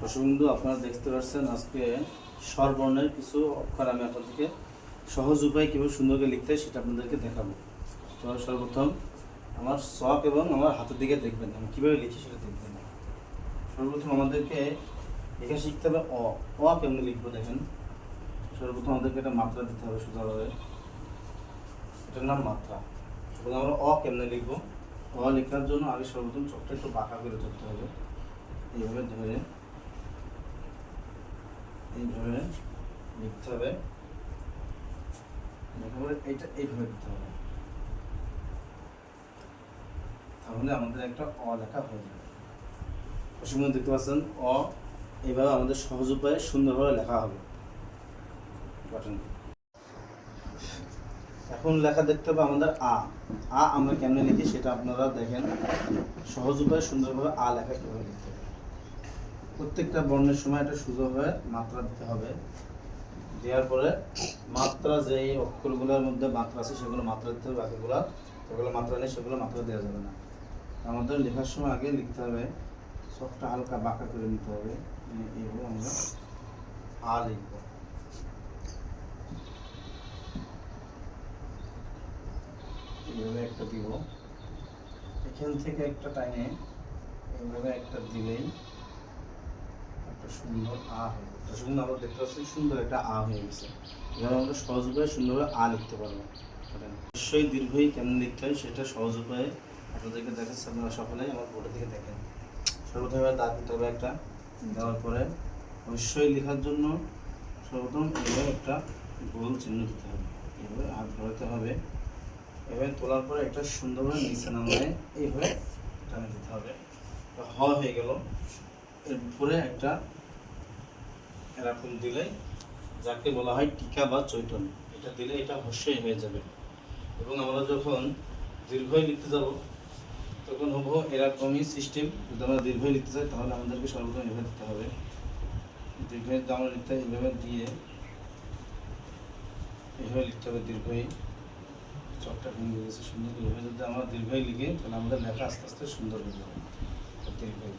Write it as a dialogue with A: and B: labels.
A: দর্শক বন্ধু আপনারা দেখতে পাচ্ছেন আজকে স্বরবর্ণের কিছু অক্ষর আমি আপনাদেরকে সহজ উপায় কীভাবে সুন্দর করে লিখতে হয় সেটা আপনাদেরকে দেখাবো। তো সর্বপ্রথম, আমার শখ এবং আমার হাতের দিকে দেখবেন, আমি কীভাবে লিখি সেটা দেখবেন। সর্বপ্রথম আমাদেরকে লেখা শিখতে হবে অ। অ কেমনি লিখব দেখেন? সর্বপ্রথম আমাদেরকে একটা মাত্রা দিতে হবে সোজাভাবে এটার নাম মাত্রা। তখন আমরা অ কেমনে লিখব? অ লেখার জন্য আগে সর্বপ্রথম চোখটা একটু বাঁকা করে ধরতে হবে। এইভাবে ধরে এইভাবে লিখতে হবে। লেখার এইটা এইভাবে দিতে হবে। তাহলে আমাদের একটা অ লেখা হয়ে যাবে। সুন্দর দেখতে পাচ্ছেন, অ এইভাবে আমাদের সহজ উপায়ে সুন্দরভাবে লেখা হবে। বাটন এখন লেখা দেখতে হবে আমাদের আ। আ আমরা কেমনে লিখি সেটা আপনারা দেখেন। সহজ উপায়ে সুন্দরভাবে আ লেখা কীভাবে লিখতে হবে। প্রত্যেকটা বর্ণের সময় একটা সুন্দরভাবে মাত্রা দিতে হবে। দেওয়ার পরে মাত্রা যেই অক্ষরগুলোর মধ্যে মাত্রা আছে, সেগুলো মাত্রা দিতে হবে, বাকিগুলো যেগুলো মাত্রা নেই, সেগুলো মাত্রা দেওয়া যাবে না। আমাদের লেখার সময় আগে লিখতে হবে, সবটা হালকা বাঁকা করে নিতে হবে এই- এইভাবে আমরা আ লিখব। এইভাবে একটা দিব। এখান থেকে একটা টাইমে এইভাবে একটা দিলেই একটা সুন্দর আ হয়ে যাবে সুন্দর আমরা দেখতে পাচ্ছি, সুন্দর একটা আ হয়ে গেছে। এবার আমরা সহজ উপায়ে সুন্দরভাবে আ লিখতে পারব। নিশ্চয়ই দীর্ঘই কেমন লিখতে হয় সেটা সহজ উপায়ে আপনাদেরকে দেখাচ্ছে আপনারা সকলেই, আমার বোর্ডের দিকে দেখেন। সর্বপ্রথম দাগ দিতে হবে একটা। দেওয়ার পরে অবশ্যই লেখার জন্য সর্বপ্রথম এইভাবে একটা গোল চিহ্ন দিতে হবে। এইভাবে হাত ধরাতে হবে। এভাবে তোলার পরে একটা সুন্দরভাবে নিচে নামায় এইভাবে টানে দিতে হবে। হ হয়ে গেল। এরপরে একটা এরকম দিলে যাকে বলা হয় টিকা বা চৈতন্য, এটা দিলে এটা অবশ্যই হয়ে যাবে। এবং আমরা যখন দীর্ঘই লিখতে যাব, তখন হব এরকমই সিস্টেম যদি আমরা দীর্ঘই লিখতে চাই, তাহলে আমাদেরকে সর্বপ্রথম এভাবে দিতে হবে। দীর্ঘই আমরা লিখতে হয় এইভাবে দিয়ে এইভাবে লিখতে হবে দীর্ঘই। চকটা ভেঙে গেছে, সুন্দর করে। এইভাবে যদি আমরা দীর্ঘই লিখি, তাহলে আমাদের লেখা আস্তে আস্তে সুন্দর হয়ে যাবে। দীর্ঘই।